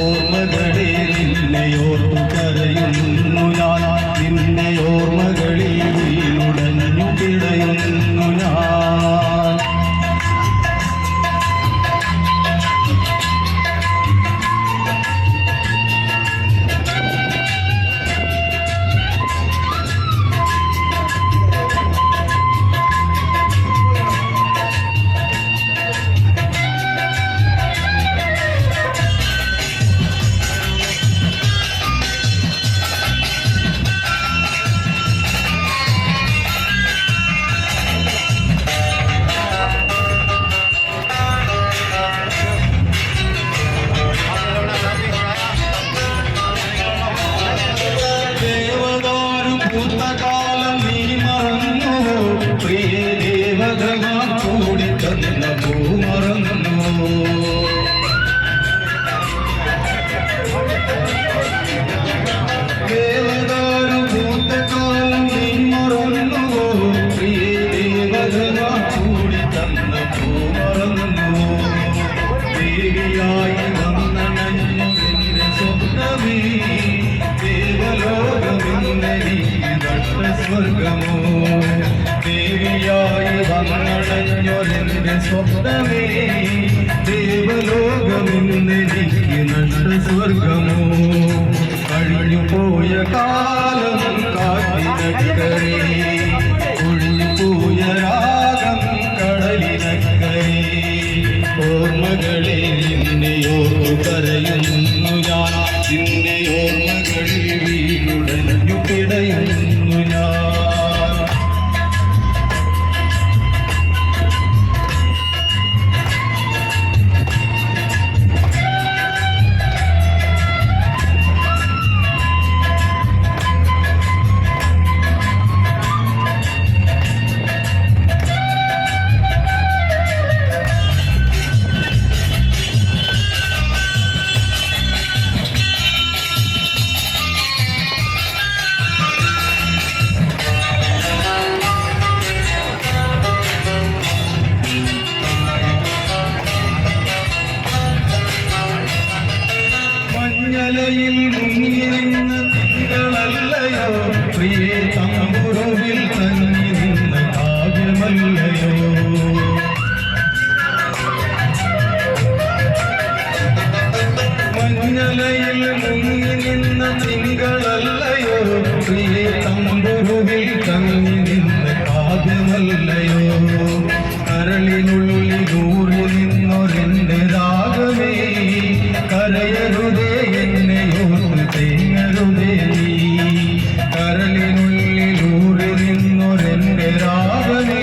ഓർമ്മകളിൽ നിന്നെയോർ ദേവിയായി വന്നണഞ്ഞൊരെന്റെ സ്വപ്നമേ ദേവലോകമെന്നെനിക്ക് നഷ്ട സ്വർഗമോ കഴിഞ്ഞു പോയ കാലം കാട്ടിനക്കരേ ഒഴിഞ്ഞു പോയ രാഗം കടലിനക്കരേ ഓർമ്മകളെ നിന്നെയോർത്തു കരയുന്നു ഞാൻ. നിന്നെ ഓർമ്മകളിൽ മഞ്ഞലയിൽ മുങ്ങിനിന്ന തിങ്കളല്ലയോ പ്രിയ തമ്പുരുവിൽ തങ്ങി നിന്ന കാവ്യമല്ലയോ മഞ്ഞലയിൽ മുങ്ങി നിന്ന തിങ്കളല്ലയോ പ്രിയ തമ്പുരുവിൽ തങ്ങി रावने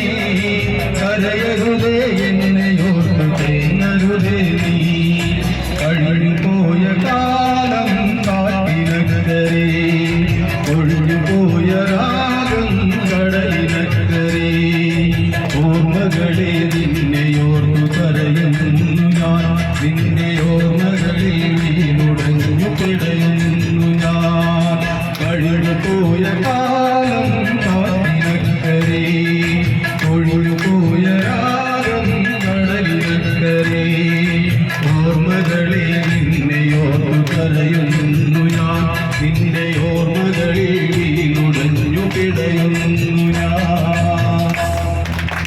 是不又一